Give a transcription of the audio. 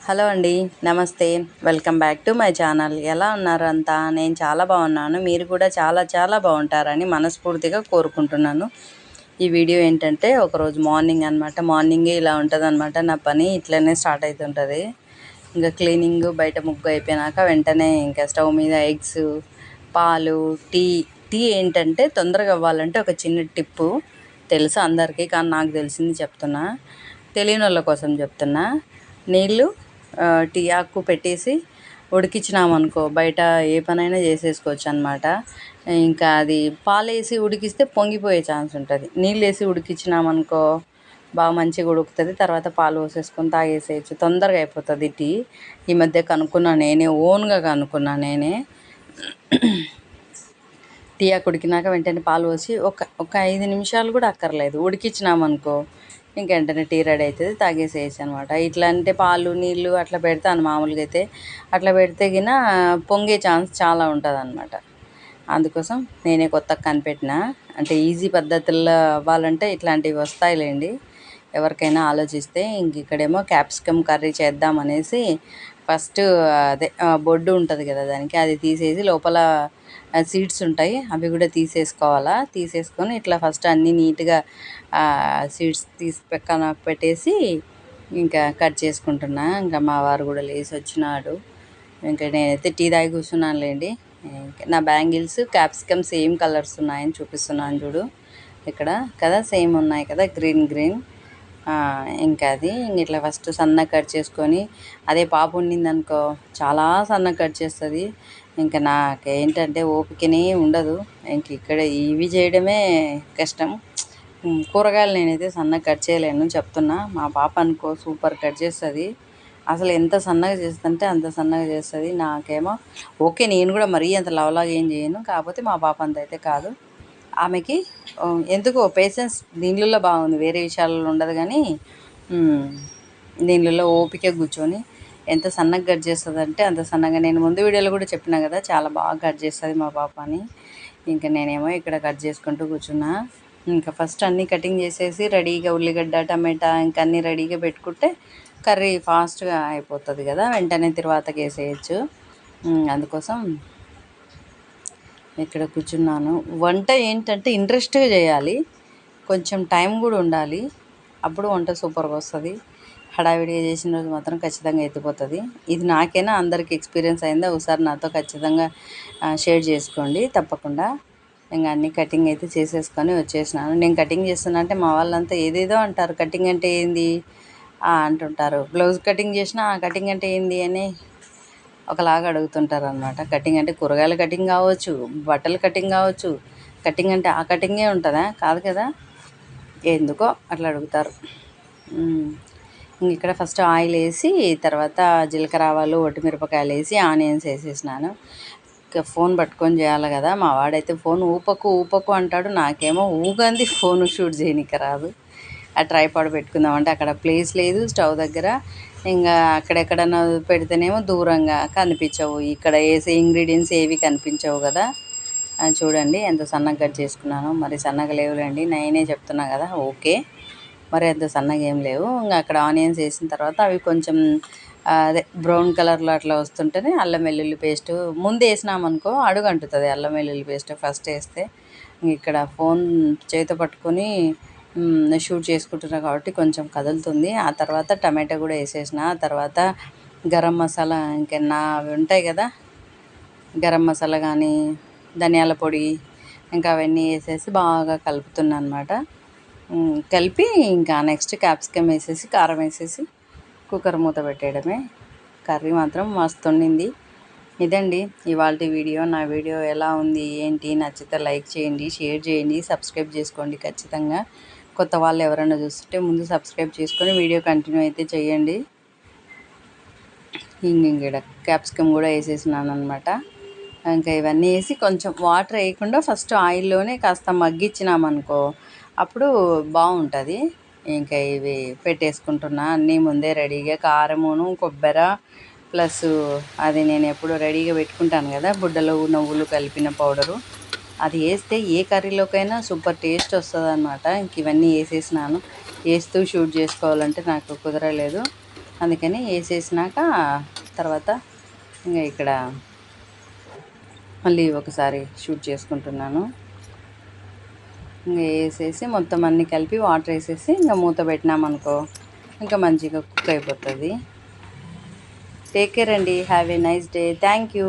Hello అండి నమస్తే. Welcome back to my channel. ఎలా ఉన్నారు అంతా? నేను చాలా బాగున్నాను. మీరు కూడా చాలా చాలా బాగుంటారని మనస్ఫూర్తిగా కోరుకుంటున్నాను. ఈ వీడియో ఏంటంటే ఒకరోజు మార్నింగ్ అనమాట మార్నింగే ఇలా ఉంటుంది అనమాట నా పని ఇట్లనే స్టార్ట్ అవుతుంటుంది ఇంకా క్లీనింగ్ బయట ముగ్గు అయిపోయినాక వెంటనే ఇంకా స్టవ్ మీద ఎగ్స్ పాలు టీ. టీ ఏంటంటే తొందరగా అవ్వాలంటే ఒక చిన్న టిప్పు. తెలుసు అందరికీ? కానీ నాకు తెలిసింది చెప్తున్నా. తెలియని వాళ్ళ కోసం చెప్తున్నా. నీళ్ళు టీ ఆకు పెట్టేసి ఉడికించినామనుకో బయట ఏ పనైనా చేసేసుకోవచ్చు అనమాట ఇంకా అది పాలు వేసి ఉడికిస్తే పొంగిపోయే ఛాన్స్ ఉంటుంది. నీళ్ళు వేసి ఉడికించినామనుకో బాగా మంచిగా ఉడుకుతుంది. తర్వాత పాలు పోసేసుకొని తాగేసేయచ్చు. తొందరగా అయిపోతుంది టీ. ఈ మధ్య కనుక్కున్నా నేనే ఓన్గా కనుక్కున్నా నేనే. టీ ఆకు ఉడికినాక వెంటనే పాలు పోసి ఒక ఒక ఐదు నిమిషాలు కూడా అక్కర్లేదు. ఉడికించినామనుకో ఇంక వెంటనే టీ రెడీ అవుతుంది తాగేసేయచ్చు అనమాట ఇట్లా అంటే పాలు నీళ్ళు అట్లా పెడతాను మామూలుగా అయితే అట్లా పెడితే గిన పొంగే ఛాన్స్ చాలా ఉంటుంది అనమాట అందుకోసం నేనే కొత్తగా కనిపెట్టిన. అంటే ఈజీ పద్ధతుల్లో అవ్వాలంటే ఇట్లాంటివి వస్తాయిలేండి. ఎవరికైనా ఆలోచిస్తే ఇంక ఇక్కడేమో క్యాప్సికమ్ కర్రీ చేద్దామనేసి ఫస్ట్ అదే బొడ్డు ఉంటుంది కదా దానికి అది తీసేసి లోపల సీడ్స్ ఉంటాయి అవి కూడా తీసేసుకోవాలా తీసేసుకొని ఇట్లా ఫస్ట్ అన్నీ నీట్గా సీడ్స్ తీసి పక్కన పెట్టేసి ఇంకా కట్ చేసుకుంటున్నా. ఇంకా మా వారు కూడా లేచి వచ్చినాడు. ఇంకా నేనైతే టీ తాగి కూర్చున్నానులేండి. లేండి నా బ్యాంగిల్స్ క్యాప్సికమ్ సేమ్ కలర్స్ ఉన్నాయని చూపిస్తున్నాను చూడు. ఇక్కడ కదా సేమ్ ఉన్నాయి కదా గ్రీన్ గ్రీన్. ఇంకా అది ఇంక ఇట్లా ఫస్ట్ సన్నగా కట్ చేసుకొని అదే పాప ఉండిందనుకో చాలా సన్నగా కట్ చేస్తుంది. ఇంకా నాకు ఏంటంటే ఓపికనే ఉండదు. ఇంక ఇక్కడ ఇవి చేయడమే కష్టం. కూరగాయలు నేనైతే సన్నగా కట్ చేయలేను చెప్తున్నా. మా పాప అనుకో సూపర్ కట్ చేస్తుంది. అసలు ఎంత సన్నగా చేస్తుంటే అంత సన్నగా చేస్తుంది. నాకేమో ఓకే నేను కూడా మరీ అంత లవలాగా ఏం చేయను. కాకపోతే మా పాప అంత అయితే కాదు. ఆమెకి ఎందుకో పేషెన్స్ దీనిలో బాగుంది వేరే విషయాలలో ఉండదు కానీ దీనిలో ఓపిక కూర్చొని ఎంత సన్నగా కట్ చేస్తుందంటే అంత సన్నగా. నేను ముందు వీడియోలో కూడా చెప్పినా కదా చాలా బాగా కట్ చేస్తుంది మా పాప అని. ఇంకా నేనేమో ఇక్కడ కట్ చేసుకుంటూ కూర్చున్నా. ఇంకా ఫస్ట్ అన్నీ కటింగ్ చేసేసి రెడీగా ఉల్లిగడ్డ టమాటా ఇంకా అన్నీ రెడీగా పెట్టుకుంటే కర్రీ ఫాస్ట్గా అయిపోతుంది కదా వెంటనే తర్వాత వేసేయచ్చు అందుకోసం ఇక్కడ కూర్చున్నాను. వంట ఏంటంటే ఇంట్రెస్ట్గా చేయాలి. కొంచెం టైం కూడా ఉండాలి. అప్పుడు వంట సూపర్గా వస్తుంది. హడావిడిగా చేసిన రోజు మాత్రం ఖచ్చితంగా ఎత్తిపోతుంది. ఇది నాకైనా అందరికి ఎక్స్పీరియన్స్ అయిందా? ఒకసారి నాతో ఖచ్చితంగా షేర్ చేసుకోండి. తప్పకుండా. ఇంకా అన్ని కటింగ్ అయితే చేసేసుకొని వచ్చేసినాను. నేను కటింగ్ చేస్తున్నా అంటే మా వాళ్ళంతా ఏదేదో అంటారు. కటింగ్ అంటే ఏంది? అంటుంటారు. బ్లౌజ్ కటింగ్ చేసినా ఆ కటింగ్ అంటే ఏంది అని ఒకలాగా అడుగుతుంటారు అనమాట కటింగ్ అంటే కూరగాయల కటింగ్ కావచ్చు బట్టల కటింగ్ కావచ్చు. కటింగ్ అంటే ఆ కటింగే ఉంటుందా? కాదు కదా? ఎందుకో అట్లా అడుగుతారు. ఇక్కడ ఫస్ట్ ఆయిల్ వేసి తర్వాత జీలకర్ర ఆవాలు ఒట్టిమిరపకాయలు వేసి ఆనియన్స్ వేసేసినాను. ఫోన్ పట్టుకొని చేయాలి కదా? మా వాడైతే ఫోన్ ఊపకు ఊపకు అంటాడు. నాకేమో ఊగంది ఫోన్ షూట్ చేయనికి రాదు. ఆ ట్రైపాడ్ పెట్టుకుందామంటే అక్కడ ప్లేస్ లేదు స్టవ్ దగ్గర. ఇంకా అక్కడెక్కడన్నా పెడితేనేమో దూరంగా కనిపించవు. ఇక్కడ వేసే ఇంగ్రీడియంట్స్ ఏవి కనిపించవు కదా. చూడండి ఎంత సన్నగా కట్ చేసుకున్నాను. మరి సన్నగా లేవులేండి. నేనే చెప్తున్నా కదా ఓకే. మరి అంత సన్నగా ఏం లేవు. ఇంకా అక్కడ ఆనియన్స్ వేసిన తర్వాత అవి కొంచెం అదే బ్రౌన్ కలర్లో అట్లా వస్తుంటేనే అల్లం వెల్లుల్లి పేస్ట్. ముందు వేసినామనుకో అడుగు అంటుతుంది అల్లం వెల్లుల్లి పేస్ట్ ఫస్ట్ వేస్తే. ఇక్కడ ఫోన్ చేత పట్టుకొని షూట్ చేసుకుంటున్నా కాబట్టి కొంచెం కదులుతుంది. ఆ తర్వాత టమాటా కూడా వేసేసిన. ఆ తర్వాత గరం మసాలా ఇంకెన్నా అవి ఉంటాయి కదా. గరం మసాలా కానీ ధనియాల పొడి ఇంకా అవన్నీ వేసేసి బాగా కలుపుతున్నాను అనమాట కలిపి ఇంకా నెక్స్ట్ క్యాప్సికమ్ వేసేసి కారం వేసేసి కుక్కర్ మూత పెట్టేయడమే. కర్రీ మాత్రం మస్తు ఉండింది ఇదండి ఇవాళ వీడియో. నా వీడియో ఎలా ఉంది ఏంటి నచ్చితే లైక్ చేయండి షేర్ చేయండి సబ్స్క్రైబ్ చేసుకోండి ఖచ్చితంగా. కొత్త వాళ్ళు ఎవరైనా చూస్తుంటే ముందు సబ్స్క్రైబ్ చేసుకొని వీడియో కంటిన్యూ అయితే చేయండి. ఇంక క్యాప్సికమ్ కూడా వేసేసినాను అనమాట ఇంకా ఇవన్నీ వేసి కొంచెం వాటర్ వేయకుండా ఫస్ట్ ఆయిల్లోనే కాస్త మగ్గిచ్చినామనుకో అప్పుడు బాగుంటుంది. ఇంకా ఇవి పెట్టేసుకుంటున్నా అన్నీ ముందే రెడీగా కారమును కొబ్బరి ప్లస్ అది నేను ఎప్పుడు రెడీగా పెట్టుకుంటాను కదా బుడ్డలో నువ్వులు కలిపిన పౌడరు. అది వేస్తే ఏ కర్రీలోకైనా సూపర్ టేస్ట్ వస్తుంది అనమాట ఇంక ఇవన్నీ వేసేసినాను. వేస్తూ షూట్ చేసుకోవాలంటే నాకు కుదరలేదు. అందుకని వేసేసినాక తర్వాత ఇంకా ఇక్కడ మళ్ళీ ఒకసారి షూట్ చేసుకుంటున్నాను. ఇంకా వేసేసి మొత్తం అన్నీ కలిపి వాటర్ వేసేసి ఇంకా మూత పెట్టినామనుకో ఇంకా మంచిగా కుక్ అయిపోతుంది. టేక్ కేర్ అండి. Have a nice day thank you